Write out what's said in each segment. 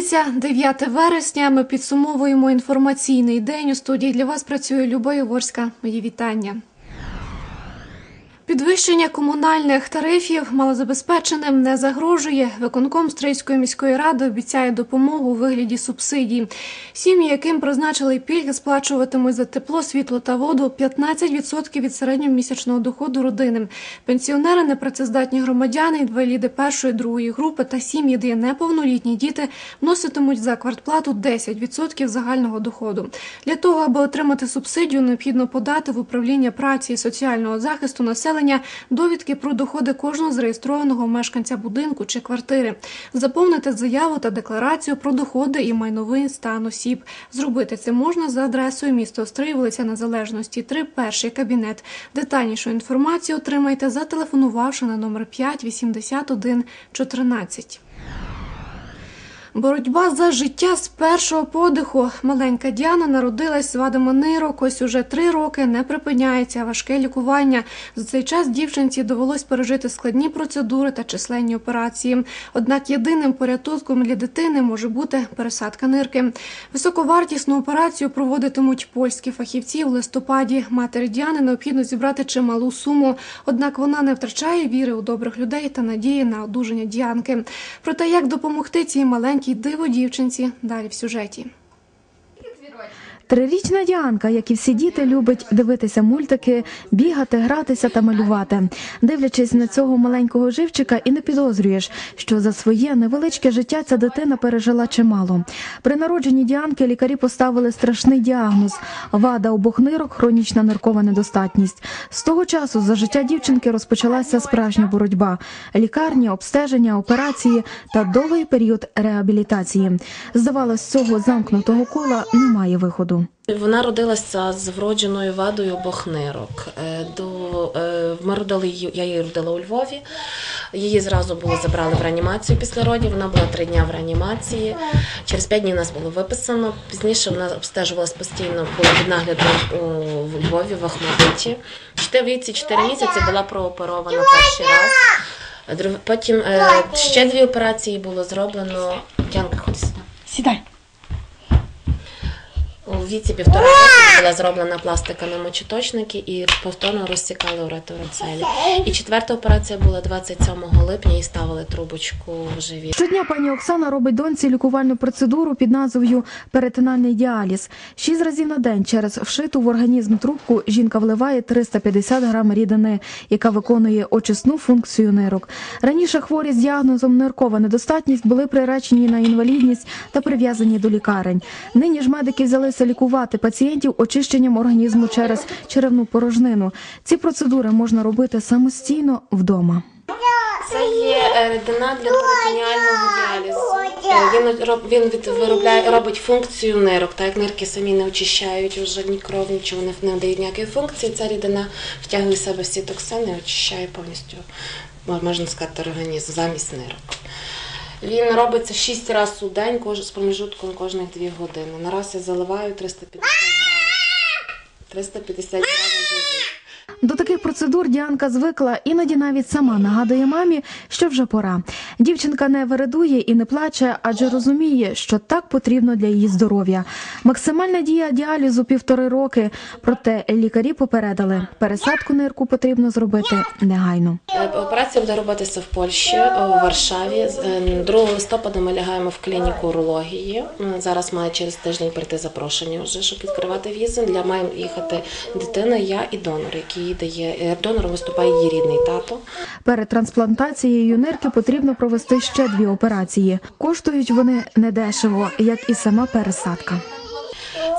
П'ятниця, 9 вересня. Ми підсумовуємо інформаційний день. У студії для вас працює Люба Єворська. Мої вітання. Підвищення комунальних тарифів малозабезпеченим не загрожує. Виконком Стрийської міської ради обіцяє допомогу у вигляді субсидій. Сім'ї, яким призначили пільги, сплачуватимуть за тепло, світло та воду 15% від середньомісячного доходу родини. Пенсіонери, непрацездатні громадяни, інваліди першої другої групи та сім'ї, де є неповнолітні діти, вноситимуть за квартплату 10% загального доходу. Для того, аби отримати субсидію, необхідно подати в управління праці і соціального захисту населення довідки про доходи кожного зареєстрованого мешканця будинку чи квартири, заповнити заяву та декларацію про доходи і майновий стан осіб. Зробити це можна за адресою міста Острий, вулиця Незалежності, 3, перший кабінет. Детальнішу інформацію отримайте, зателефонувавши на номер 5 81 14. Боротьба за життя з першого подиху. Маленька Діана народилась з вадами нирок. Ось уже три роки не припиняється важке лікування. За цей час дівчинці довелось пережити складні процедури та численні операції. Однак єдиним порятунком для дитини може бути пересадка нирки. Високовартісну операцію проводитимуть польські фахівці у листопаді. Матері Діани необхідно зібрати чималу суму. Однак вона не втрачає віри у добрих людей та надії на одужання Діанки. Проте як допомогти цій маленькій диво дівчинці далі в сюжеті. Трирічна Діанка, як і всі діти, любить дивитися мультики, бігати, гратися та малювати. Дивлячись на цього маленького живчика, і не підозрюєш, що за своє невеличке життя ця дитина пережила чимало. При народженні Діанки лікарі поставили страшний діагноз: вада обох нирок, хронічна ниркова недостатність. З того часу за життя дівчинки розпочалася справжня боротьба: лікарні, обстеження, операції та довгий період реабілітації. Здавалось, цього замкнутого кола немає виходу. Вона родилася з вродженою вадою обох нирок. Е, До, е, ми родили її, я її родила у Львові. Її зразу було забрали в реанімацію після родів. Вона була три дні в реанімації. Через п'ять днів нас було виписано. Пізніше вона обстежувалась постійно, була під наглядом у Львові в Ахмадиті. Ще в віці 4 місяці була прооперована перший раз. Потім е, ще дві операції було зроблено. Янка, ходи сюди. Сідай. У віці півтора року була зроблена пластика на мочеточники і повторно розсікали уретероцелі. І четверта операція була 27 липня і ставили трубочку в живіт. Щодня пані Оксана робить доньці лікувальну процедуру під назвою перитональний діаліз. Шість разів на день через вшиту в організм трубку жінка вливає 350 грам рідини, яка виконує очисну функцію нирок. Раніше хворі з діагнозом ниркова недостатність були приречені на інвалідність та прив'язані до лікарень. Нині ж медики взялися лікувати пацієнтів очищенням організму через черевну порожнину. Ці процедури можна робити самостійно вдома. Це є е, рідина для перитоніального діалізу. Е, Він роб- він від виробляє робить функцію нирок. Так як нирки самі не очищають вже ні кров, нічого не, дають ніякої функції. Ця рідина втягує в себе всі токсини, і очищає повністю, можна сказати, організм замість нирок. Він робиться 6 разів у день, з проміжутком кожних 2 години. Нараз я заливаю 350 грамів. 350 грамів. До таких процедур Діанка звикла, іноді навіть сама нагадує мамі, що вже пора. Дівчинка не вередує і не плаче, адже розуміє, що так потрібно для її здоров'я. Максимальна дія діалізу півтори роки. Проте лікарі попередили, пересадку нирку потрібно зробити негайно. Операція буде робитися в Польщі, у Варшаві. З- е, 2 листопада ми лягаємо в клініку урології. Зараз має через тиждень прийти запрошення вже, щоб відкривати візи. Для має їхати дитина, я і донор, який їй дає. е, Донором виступає її рідний тато. Перед трансплантацією нирки потрібно провести ще дві операції. Коштують вони недешево, як і сама пересадка.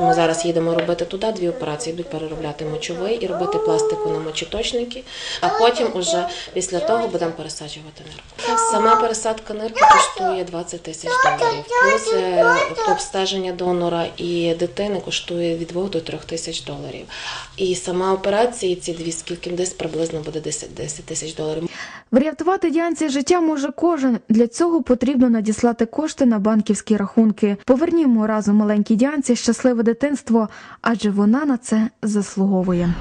Ми зараз їдемо робити туди дві операції. Йдуть переробляти мочовий і робити пластику на мочеточники. А потім уже після того будемо пересаджувати нирку. Сама пересадка нирки коштує 20 тисяч доларів. Плюс е, обстеження донора і дитини коштує від 2 до 3 тисяч доларів. І сама операція, ці дві скільки десь приблизно буде 10 10 тисяч доларів. Врятувати Діанці життя може кожен. Для цього потрібно надіслати кошти на банківські рахунки. Повернімо разом маленькій Діанці щасливе дитинство, адже вона на це заслуговує.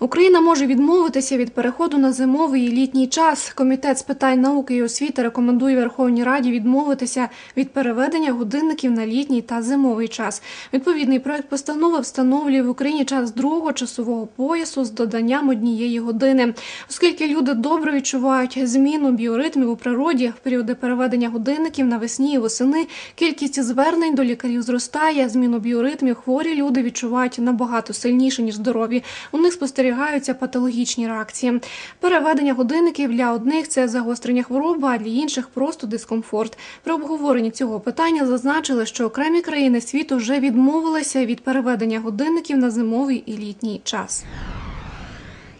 Україна може відмовитися від переходу на зимовий і літній час. Комітет з питань науки і освіти рекомендує Верховній Раді відмовитися від переведення годинників на літній та зимовий час. Відповідний проект постанови встановлює в Україні час другого часового поясу з доданням однієї години, оскільки люди добре відчувають зміну біоритмів у природі в періоди переведення годинників навесні і восени. Кількість звернень до лікарів зростає. Зміну біоритмів хворі люди відчувають набагато сильніше ніж здорові. У них спостерігаються патологічні реакції. Переведення годинників для одних це загострення хвороби, а для інших просто дискомфорт. При обговоренні цього питання зазначили, що окремі країни світу вже відмовилися від переведення годинників на зимовий і літній час.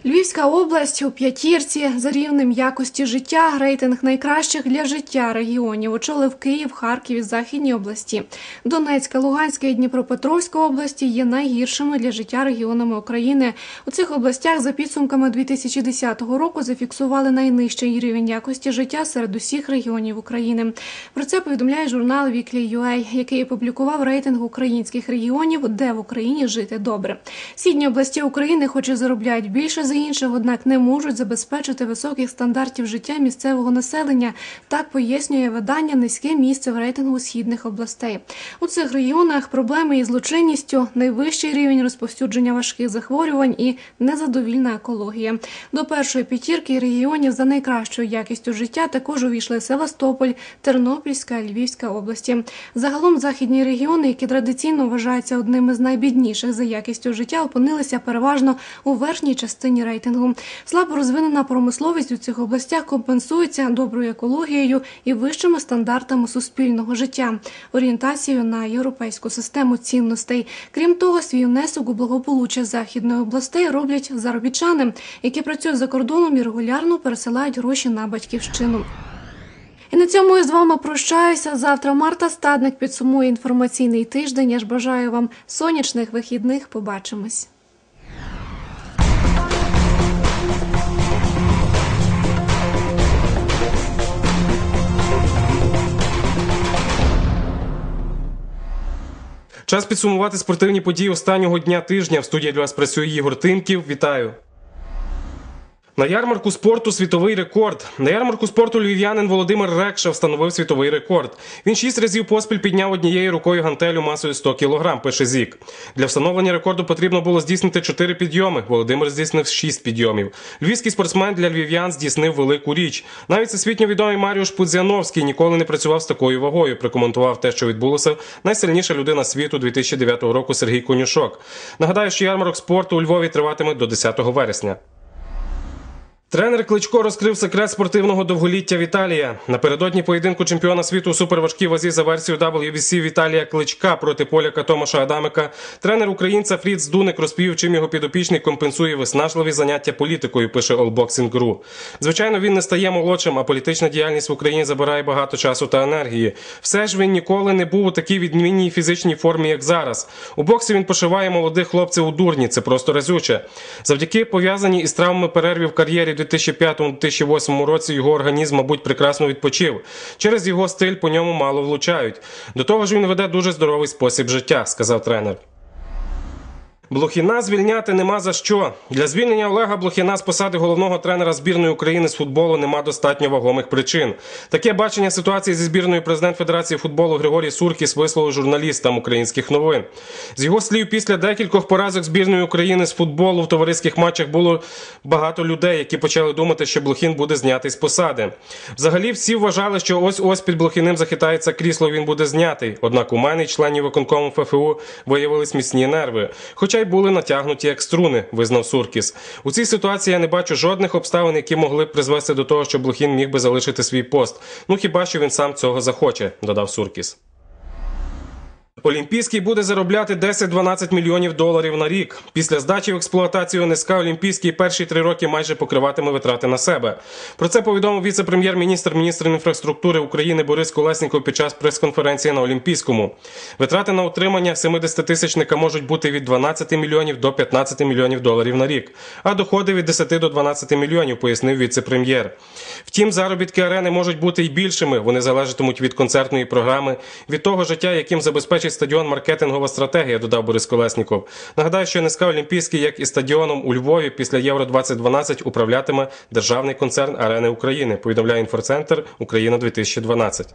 Львівська область у п'ятірці за рівнем якості життя рейтинг найкращих для життя регіонів очолив Київ, Харків і Західні області. Донецька, Луганська і Дніпропетровська області є найгіршими для життя регіонами України. У цих областях за підсумками 2010 року зафіксували найнижчий рівень якості життя серед усіх регіонів України. Про це повідомляє журнал Weekly.ua, який опублікував рейтинг українських регіонів, де в Україні жити добре. Східні області України, хоч і заробляють більше за інших, однак не можуть забезпечити високих стандартів життя місцевого населення. Так пояснює видання низьке місце в рейтингу східних областей. У цих регіонах проблеми із злочинністю, найвищий рівень розповсюдження важких захворювань і незадовільна екологія. До першої п'ятірки регіонів за найкращою якістю життя також увійшли Севастополь, Тернопільська, Львівська області. Загалом західні регіони, які традиційно вважаються одними з найбідніших за якістю життя, опинилися переважно у верхній частині рейтингу. Слабо розвинена промисловість у цих областях компенсується доброю екологією і вищими стандартами суспільного життя, орієнтацією на європейську систему цінностей. Крім того, свій внесок у благополуччя західної областей роблять заробітчани, які працюють за кордоном і регулярно пересилають гроші на батьківщину. І на цьому я з вами прощаюся. Завтра Марта Стадник підсумує інформаційний тиждень. Я ж бажаю вам сонячних вихідних. Побачимось. Час підсумувати спортивні події останнього дня тижня. В студії для вас працює Ігор Тимків. Вітаю. На ярмарку спорту світовий рекорд. На ярмарку спорту львів'янин Володимир Рекша встановив світовий рекорд. Він шість разів поспіль підняв однією рукою гантелю масою 100 кг, пише Зік. Для встановлення рекорду потрібно було здійснити 4 підйоми. Володимир здійснив 6 підйомів. Львівський спортсмен для львів'ян здійснив велику річ. Навіть всесвітньо відомий Маріуш Пудзяновський ніколи не працював з такою вагою. Прокоментував те, що відбулося найсильніша людина світу 2009 року Сергій Конюшок. Нагадаю, що ярмарок спорту у Львові триватиме до 10 вересня. Тренер Кличко розкрив секрет спортивного довголіття Віталія. Напередодні поєдинку чемпіона світу у суперважкій вазі за версією WBC Віталія Кличка проти поляка Томаша Адамика. Тренер українця Фріц Дуник розповів, чим його підопічний компенсує виснажливі заняття політикою. Пише Allboxing.ru. Звичайно, він не стає молодшим, а політична діяльність в Україні забирає багато часу та енергії. Все ж він ніколи не був у такій відмінній фізичній формі, як зараз. У боксі він пошиває молодих хлопців у дурні. Це просто разюче. Завдяки пов'язаній із травмами перерві в кар'єрі 2005-2008 році його організм, мабуть, прекрасно відпочив. Через його стиль по ньому мало влучають. До того ж, він веде дуже здоровий спосіб життя, сказав тренер. Блохіна звільняти нема за що. Для звільнення Олега Блохіна з посади головного тренера збірної України з футболу нема достатньо вагомих причин. Таке бачення ситуації зі збірною президент Федерації футболу Григорій Суркіс висловив журналістам українських новин. З його слів, після декількох поразок збірної України з футболу в товариських матчах було багато людей, які почали думати, що Блохін буде знятий з посади. Взагалі, всі вважали, що ось ось під Блохіним захитається крісло, він буде знятий. Однак у мене і членів виконкому ФФУ виявились міцні нерви. Хоча й були натягнуті як струни, визнав Суркіс. У цій ситуації я не бачу жодних обставин, які могли б призвести до того, що Блохін міг би залишити свій пост. Ну хіба що він сам цього захоче, додав Суркіс. Олімпійський буде заробляти 10-12 мільйонів доларів на рік. Після здачі в експлуатацію НСК Олімпійський перші три роки майже покриватиме витрати на себе. Про це повідомив віце-прем'єр-міністр, міністр інфраструктури України Борис Колесніков під час прес-конференції на Олімпійському. Витрати на утримання 70-тисячника можуть бути від 12 мільйонів до 15 мільйонів доларів на рік, а доходи від 10 до 12 мільйонів, пояснив віце-прем'єр. Втім, заробітки арени можуть бути й більшими. Вони залежатимуть від концертної програми, від того життя, яким забезпечить стадіон маркетингова стратегія, додав Борис Колесніков. Нагадаю, що НСК Олімпійський, як і стадіоном у Львові після Євро 2012 управлятиме державний концерн Арени України. Повідомляє інфоцентр Україна 2012.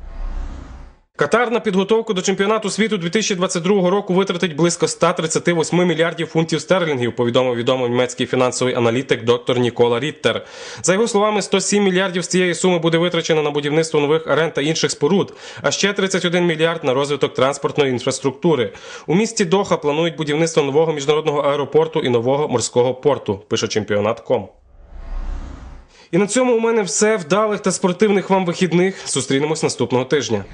Катар на підготовку до чемпіонату світу 2022 року витратить близько 138 мільярдів фунтів стерлінгів, повідомив відомий німецький фінансовий аналітик доктор Нікола Ріттер. За його словами, 107 мільярдів з цієї суми буде витрачено на будівництво нових арен та інших споруд, а ще 31 мільярд на розвиток транспортної інфраструктури. У місті Доха планують будівництво нового міжнародного аеропорту і нового морського порту. Пише чемпіонат.ком. І на цьому у мене все вдалих та спортивних вам вихідних. Зустрінемось наступного тижня.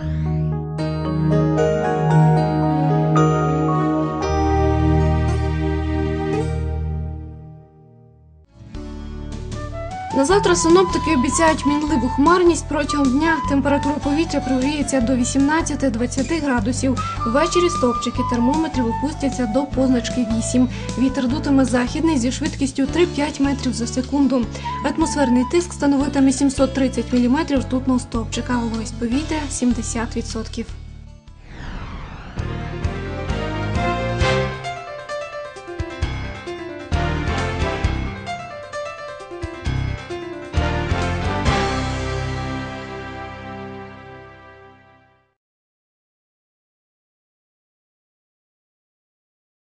Bye. На завтра синоптики обіцяють мінливу хмарність протягом дня. Температура повітря прогріється до 18-20 градусів. Ввечері стовпчики термометрів опустяться до позначки 8. Вітер дутиме західний зі швидкістю 3-5 метрів за секунду. Атмосферний тиск становитиме 730 мм ртутного стовпчика. Вологість повітря 70%.